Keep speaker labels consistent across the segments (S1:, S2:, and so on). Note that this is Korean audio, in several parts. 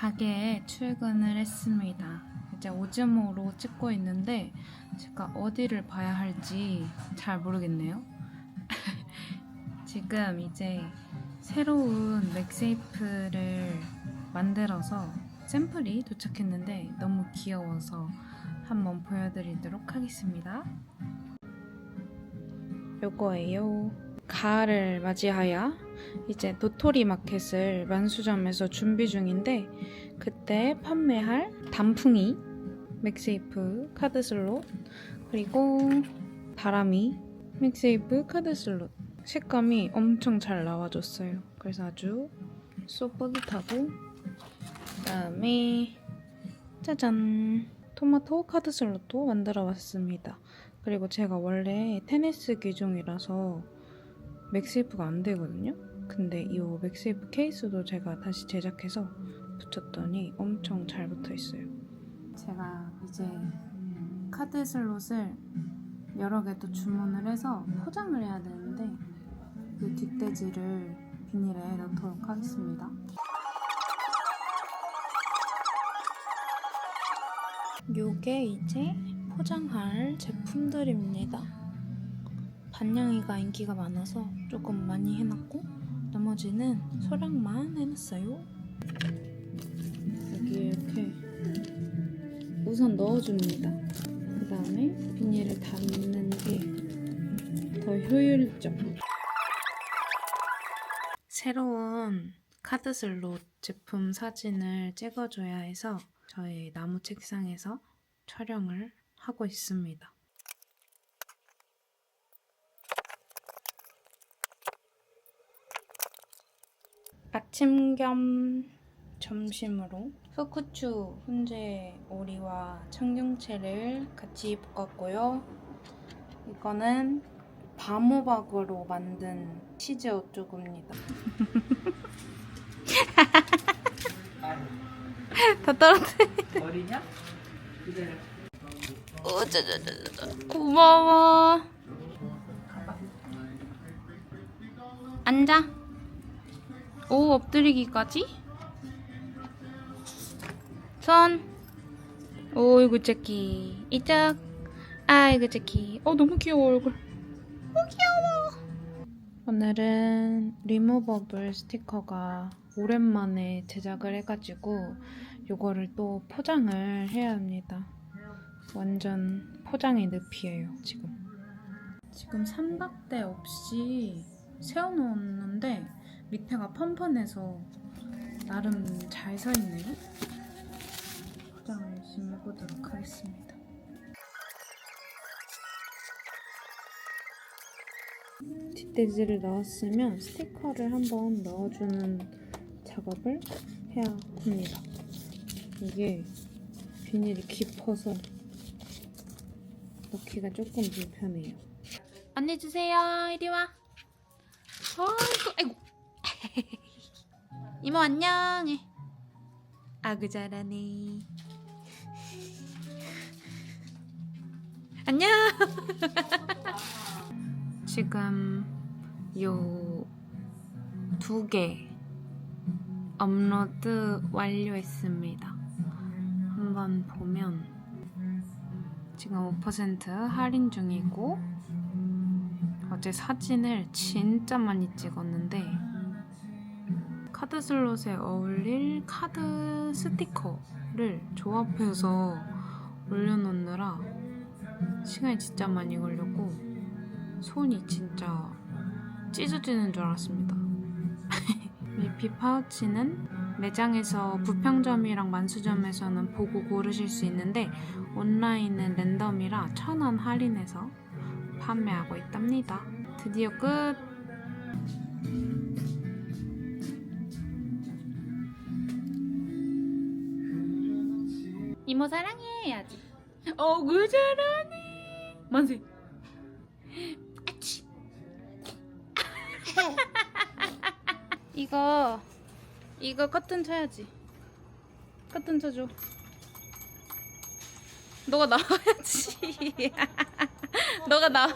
S1: 가게에 출근을 했습니다. 이제 오즈모로 찍고 있는데 제가 어디를 봐야 할지 잘 모르겠네요. 지금 이제 새로운 맥세이프를 만들어서 샘플이 도착했는데 너무 귀여워서 한번 보여드리도록 하겠습니다. 요거예요. 가을을 맞이하여 이제 도토리 마켓을 만수점에서 준비 중인데 그때 판매할 단풍이 맥세이프 카드 슬롯 그리고 다람이 맥세이프 카드 슬롯 색감이 엄청 잘 나와줬어요. 그래서 아주 쏙 뿌듯하고 그다음에 짜잔 토마토 카드 슬롯도 만들어 왔습니다. 그리고 제가 원래 테니스 기종이라서 맥세이프가 안 되거든요. 근데 이 맥세이프 케이스도 제가 다시 제작해서 붙였더니 엄청 잘 붙어 있어요. 제가 이제 카드 슬롯을 여러 개 또 주문을 해서 포장을 해야 되는데 이 뒷돼지를 비닐에 넣도록 하겠습니다. 요게 이제 포장할 제품들입니다. 반냥이가 인기가 많아서 조금 많이 해놨고 나머지는 소량만 해놨어요. 여기 이렇게 우선 넣어줍니다. 그 다음에 비닐을 닫는 게 더 효율적. 새로운 카드 슬롯 제품 사진을 찍어줘야 해서 저희 나무 책상에서 촬영을 하고 있습니다. 아침 겸 점심으로 후쿠추 훈제 오리와 청경채를 같이 볶았고요. 이거는 바모박으로 만든 치즈 어쩌구입니다. 다 떨어뜨려.
S2: 어리냐? 기다려.
S1: 어쩌저저저 고마워. 앉아. 오 엎드리기까지? 손. 오이구 새끼. 이쪽. 아이고 새끼. 어 너무 귀여워 얼굴. 어 귀여워. 오늘은 리무버블 스티커가 오랜만에 제작을 해가지고 요거를 또 포장을 해야 합니다. 완전 포장의 늪이에요 지금 지금 삼각대 없이 세워놓았는데 밑에가 펀펀해서 나름 잘 서있네요 포장을 열심히 해보도록 하겠습니다 뒷돼지를 넣었으면 스티커를 한번 넣어주는 작업을 해야 합니다 이게 비닐이 깊어서 넣기가 조금 불편해요. 언니 주세요. 이리 와. 아이고, 아이고. 이모 안녕. 아그 잘하네. 안녕. 지금 요 두 개 업로드 완료했습니다. 한번 보면 지금 5% 할인 중이고 어제 사진을 진짜 많이 찍었는데 카드 슬롯에 어울릴 카드 스티커를 조합해서 올려놓느라 시간이 진짜 많이 걸렸고 손이 진짜 찢어지는 줄 알았습니다. 미피 파우치는 매장에서 부평점이랑 만수점에서는 보고 고르실 수 있는데 온라인은 랜덤이라 천 원 할인해서 판매하고 있답니다. 드디어 끝! 이모 사랑해 해야지. 어구 잘하네. 만세. 아치. 이거 이거 커튼 쳐야지. 커튼 쳐줘. 너가 나와야지. 너가 나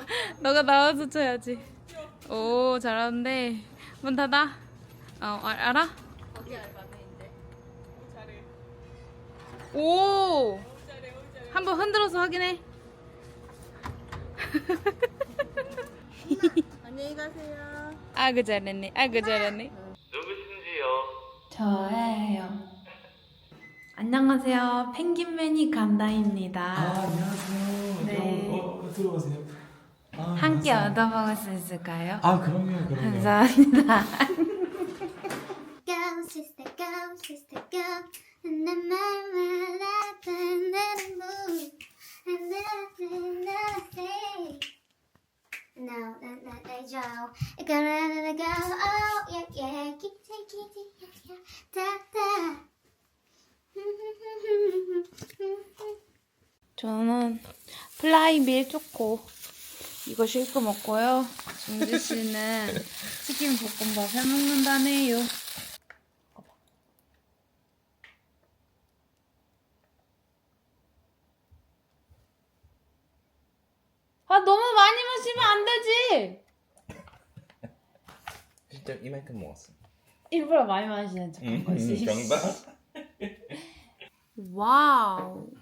S1: 너가 나와서 쳐야지. 오 잘하는데 문 닫아. 어 알- 알아?
S2: 어디 알바인데? 잘해.
S1: 오! 한번 흔들어서 확인해.
S2: 안녕히 가세요.
S1: 아그 잘했네. 아그 잘했네.
S3: 누구신지요?
S1: 저예요. 안녕하세요. 펭귄맨이 간다입니다.
S4: 아, 안녕하세요.
S1: 네.
S4: 어, 어, 들어오세요. 아,
S1: 함께
S4: 반갑습니다.
S1: 얻어 먹을 수 있을까요?
S4: 아, 그럼요, 그럼요.
S1: 감사합니다.
S5: Go, sister, go, sister, go. And then my life and then I move. And then I then I say. No, that that they Joe. It gotta let it go. Oh, yeah, yeah. Kitty, kitty, yeah, yeah. Da, da.
S1: 저는 플라이 밀 초코 이거 실컷 먹고요. 준지 씨는 치킨 볶음밥 해 먹는다네요. 아 너무 많이 마시면 안 되지.
S3: 진짜 이만큼 먹었어.
S1: 일부러 많이 마시는 척한
S3: 음,
S1: 거지.
S3: 정답?
S1: 와우.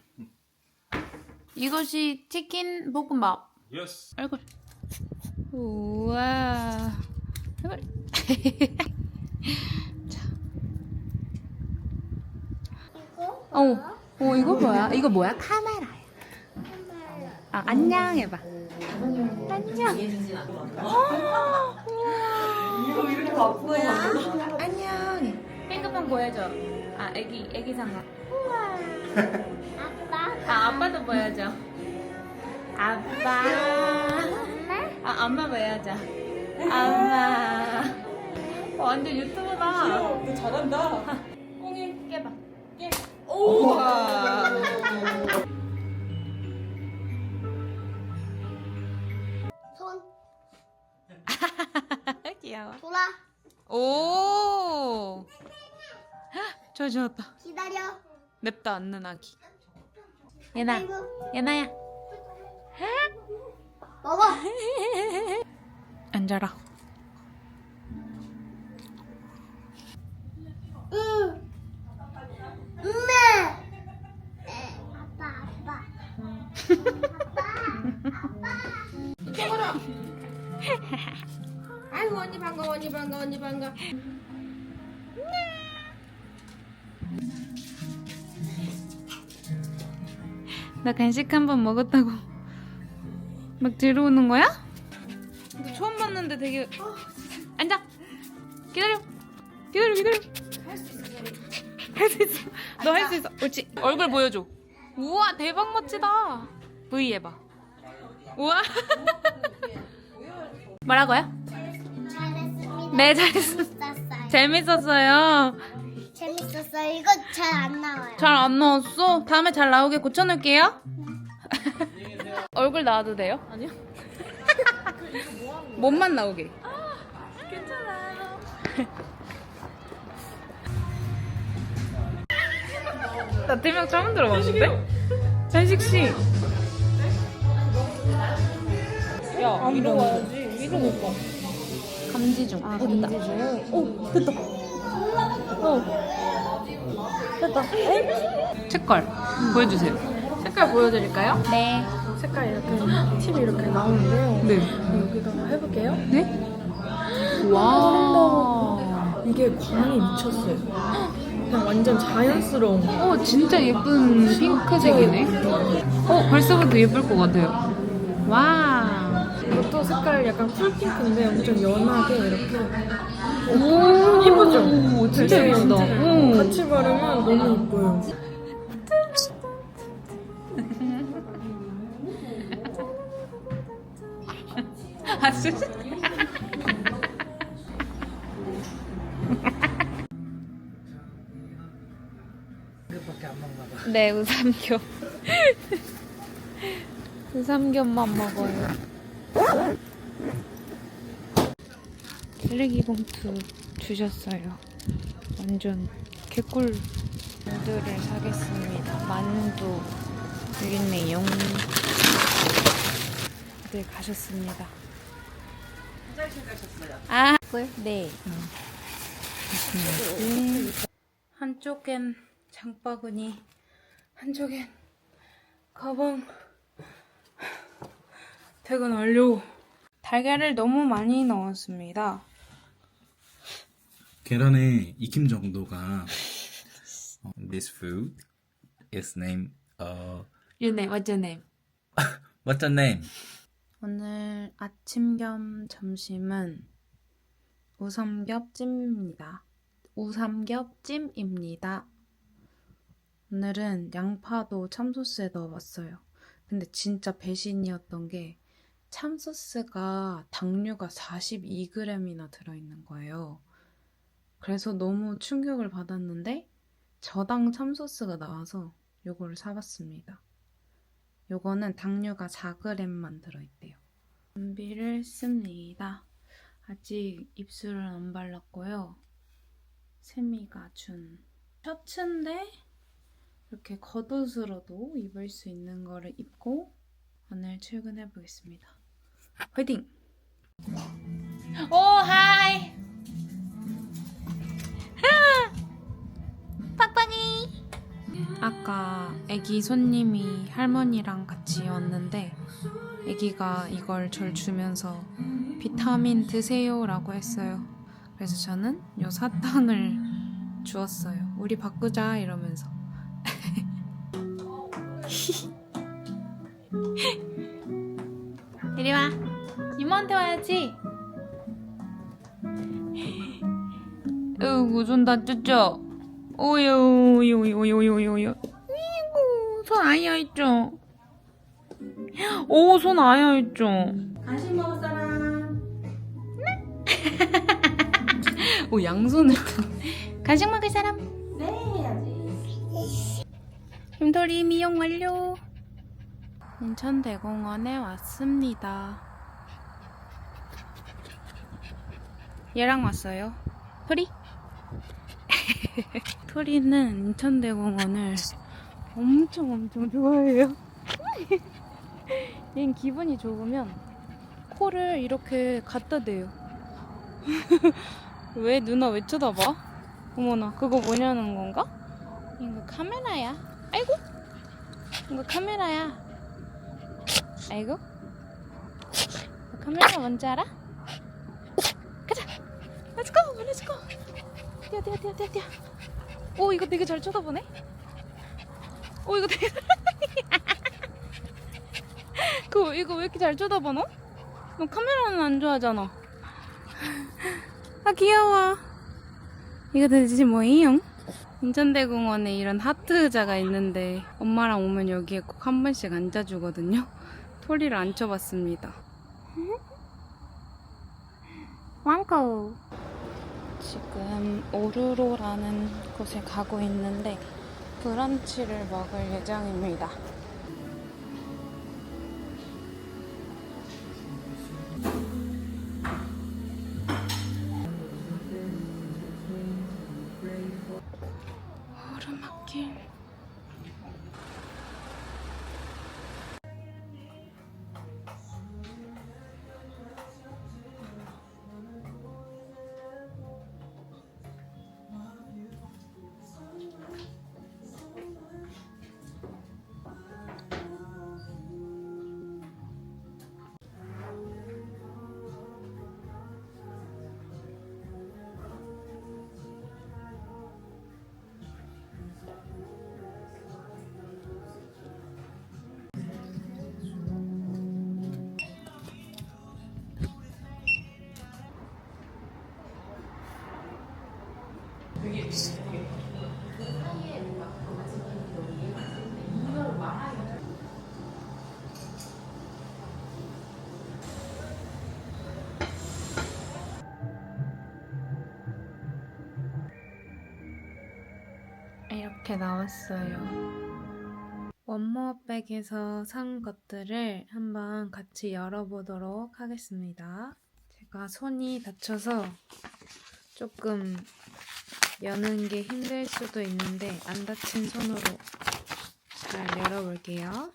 S1: 이것이 치킨 볶음밥.
S3: 예스.
S1: 얼굴. 우와. 얼굴. 자.
S5: 이거?
S1: 어, 어 이거 뭐야? 이거 뭐야? 카메라야. 아 안녕 해봐. 안녕. 이거 이렇게 바쁘야? 안녕. 핑크폰 보여줘. 아 애기 애기 상어.
S5: 아빠.
S1: 아 아빠도 보여줘. 아빠. 아 엄마 보여줘. 엄마. 어, 완전 유튜브다.
S2: 너 잘한다.
S1: 꽁이 깨봐.
S2: 우와.
S5: 손
S1: 귀여워.
S5: 돌아.
S1: 오. 헉, 잘 지었다.
S5: 기다려.
S1: 냅다 않는 아기. 예나,
S5: 아이고.
S1: 예나야.
S5: 먹어.
S1: 앉아라.
S5: 응. 음메. 에, 아빠, 아빠.
S2: 아이고 언니 반가워 언니 반가워 언니 반가.
S1: 나 간식 한 번 먹었다고 막 들어오는 거야? 근데 처음 봤는데 되게 앉아. 기다려. 기다려 기다려. 할 수 있어. 너 할 수 있어. 옳지. 얼굴 보여줘. 우와 대박 멋지다. V 해봐. 우와. 뭐라고요?
S5: 잘했습니다.
S1: 네 잘했어
S5: 재밌었어요.
S1: 재밌었어요.
S5: 이거 잘 안 나와요.
S1: 잘 안 나왔어 다음에 잘 나오게 고쳐놓을게요 얼굴 나와도 돼요? 아니요 몸만 나오게 나 대명 처음 들어봤는데? 전식씨 야 위로 와야지 위로 못 봐. 감지 중. 아 감지 중. 오 됐다. 어 됐다. 색깔 보여주세요. 색깔 보여드릴까요? 네.
S2: 색깔 이렇게 팁이 이렇게 나오는데요.
S1: 네.
S2: 여기다가 해볼게요.
S1: 네? 와.
S2: 이게 광이 미쳤어요. 그냥 완전 자연스러운.
S1: 어 진짜 예쁜 핑크색이네. 어 벌써부터 예쁠 것 같아요. 와.
S2: 이것도 색깔 약간 쿨핑크인데 엄청 연하게 이렇게
S1: 오
S2: 예쁘죠?
S1: 진짜 예쁘다. 오.
S2: 같이 바르면 너무 예뻐요.
S1: 아 진짜. 네 우삼겹. 우삼겹만 먹어요. 쓰레기 봉투 주셨어요. 완전 개꿀. 만두를 사겠습니다. 만두 여기 있네요. 네 가셨습니다. 화장실 가셨어요? 아, 네. 네. 한쪽엔 장바구니, 한쪽엔 가방 퇴근 완료 달걀을 너무 많이 넣었습니다
S3: 계란의 익힘 정도가 어, This food is named uh,
S1: Your name, what's your name?
S3: What's the name?
S1: 오늘 아침 겸 점심은 우삼겹찜입니다. 우삼겹찜입니다. 오늘은 양파도 참소스에 넣어봤어요. 근데 진짜 배신이었던 게 참소스가 당류가 42g이나 들어있는 거예요. 그래서 너무 충격을 받았는데 저당 참소스가 나와서 요거를 사봤습니다. 요거는 당류가 4g만 들어있대요. 준비를 했습니다. 아직 입술은 안 발랐고요. 세미가 준 셔츠인데 이렇게 겉옷으로도 입을 수 있는 거를 입고 오늘 출근해 보겠습니다. 화이팅! 오 하이! 아까 애기 손님이 할머니랑 같이 왔는데 애기가 이걸 절 주면서 비타민 드세요라고 했어요. 그래서 저는 요 사탕을 주었어요. 우리 바꾸자 이러면서. 이리 와. 이모한테 와야지. 으구 손 다쳤죠? 오요 오요 오요 오요 오요 오요. 이구 손 아야 있죠? 오 손 아야 있죠?
S2: 간식 먹을 사람.
S1: 오 양손을 간식 먹을 사람
S2: 네 해야지.
S1: 힘돌이 미용 완료 인천대공원에 왔습니다 얘랑 왔어요 토리 토리는 인천대공원을 엄청 엄청 좋아해요. 얜 기분이 좋으면 코를 이렇게 갖다 대요. 왜 누나 왜 쳐다봐? 어머나 그거 뭐냐는 건가? 이거 카메라야. 아이고 이거 카메라야. 아이고 카메라 뭔지 알아? 가자. 렛츠고 렛츠고 뛰어 뛰어 뛰어 뛰어 뛰어 오 이거 되게 잘 쳐다보네 오 이거 되게 그 이거 왜 이렇게 잘 쳐다봐 너? 너 카메라는 안 좋아하잖아 아 귀여워 이거 도대체 뭐예요? 인천대공원에 이런 하트 의자가 있는데 엄마랑 오면 여기에 꼭 한 번씩 앉아주거든요. 토리를 앉혀봤습니다. 왕코 지금 오르로라는 곳에 가고 있는데 브런치를 먹을 예정입니다. 이렇게 나왔어요. 원모어백에서 산 것들을 한번 같이 열어보도록 하겠습니다. 제가 손이 다쳐서 조금 여는 게 힘들 수도 있는데 안 다친 손으로 잘 열어볼게요.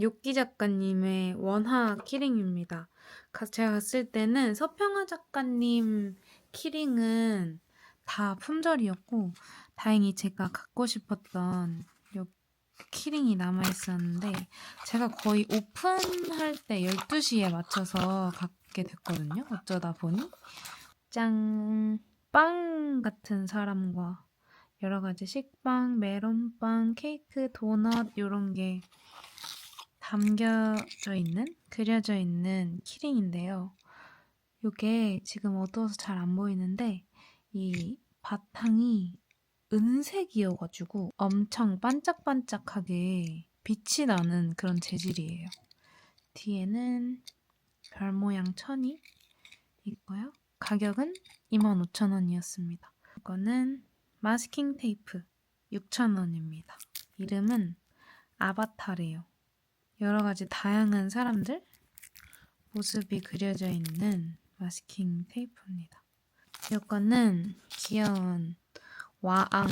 S1: 요끼 작가님의 원화 키링입니다. 가- 제가 갔을 때는 서평화 작가님 키링은 다 품절이었고 다행히 제가 갖고 싶었던 요 키링이 남아있었는데 제가 거의 오픈할 때 12시에 맞춰서 갖게 됐거든요. 어쩌다 보니 짠! 빵 같은 사람과 여러 가지 식빵, 메론빵, 케이크, 도넛 이런 게 담겨져 있는, 그려져 있는 키링인데요. 이게 지금 어두워서 잘 안 보이는데 이 바탕이 은색이어가지고 엄청 반짝반짝하게 빛이 나는 그런 재질이에요. 뒤에는 별 모양 천이 있고요. 가격은 25,000원이었습니다. 이거는 마스킹 테이프 6,000원입니다. 이름은 아바타래요. 여러 가지 다양한 사람들 모습이 그려져 있는 마스킹 테이프입니다. 이거는 귀여운 와앙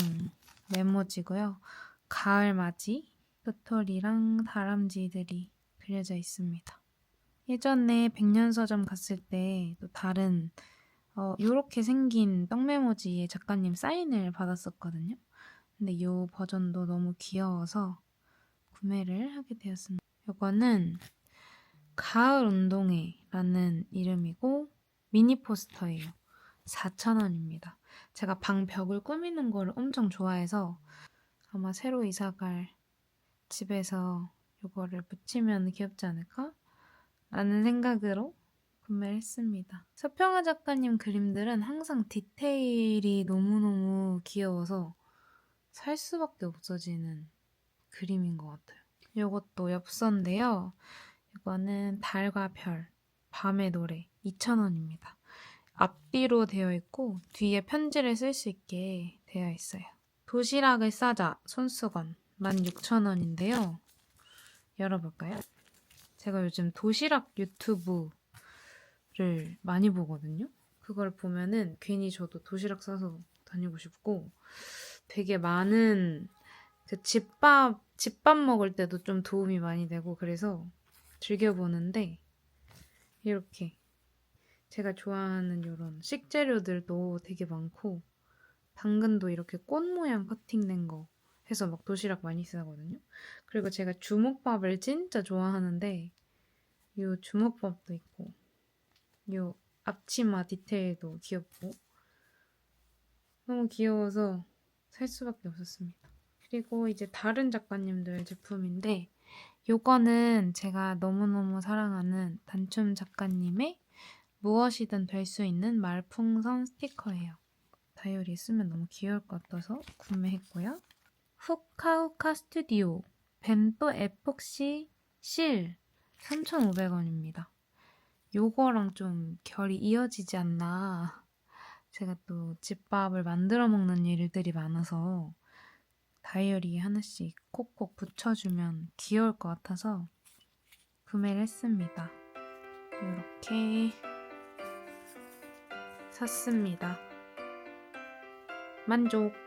S1: 메모지고요. 가을 맞이 도토리랑 다람쥐들이 그려져 있습니다. 예전에 백년서점 갔을 때 또 다른 어, 요렇게 생긴 떡메모지의 작가님 사인을 받았었거든요. 근데 요 버전도 너무 귀여워서 구매를 하게 되었습니다. 요거는 가을 운동회라는 이름이고 미니 포스터예요. 4,000원입니다. 제가 방 벽을 꾸미는 걸 엄청 좋아해서 아마 새로 이사갈 집에서 요거를 붙이면 귀엽지 않을까? 라는 생각으로 구매를 했습니다. 서평화 작가님 그림들은 항상 디테일이 너무너무 귀여워서 살 수밖에 없어지는 그림인 것 같아요. 요것도 엽서인데요. 이거는 달과 별, 밤의 노래 2,000원입니다. 앞뒤로 되어 있고 뒤에 편지를 쓸 수 있게 되어 있어요. 도시락을 싸자 손수건 16,000원인데요. 열어볼까요? 제가 요즘 도시락 유튜브를 많이 보거든요. 그걸 보면은 괜히 저도 도시락 싸서 다니고 싶고 되게 많은 그 집밥 집밥 먹을 때도 좀 도움이 많이 되고 그래서 즐겨 보는데 이렇게 제가 좋아하는 이런 식재료들도 되게 많고 당근도 이렇게 꽃 모양 커팅된 거 해서 막 도시락 많이 싸거든요. 그리고 제가 주먹밥을 진짜 좋아하는데 이 주먹밥도 있고 이 앞치마 디테일도 귀엽고 너무 귀여워서 살 수밖에 없었습니다. 그리고 이제 다른 작가님들 제품인데 요거는 제가 너무너무 사랑하는 단춤 작가님의 무엇이든 될 수 있는 말풍선 스티커예요. 다이어리 쓰면 너무 귀여울 것 같아서 구매했고요. 후카후카 스튜디오 벤또 에폭시 실 3,500원입니다. 요거랑 좀 결이 이어지지 않나. 제가 또 집밥을 만들어 먹는 일들이 많아서 다이어리에 하나씩 콕콕 붙여주면 귀여울 것 같아서 구매를 했습니다. 이렇게 샀습니다. 만족!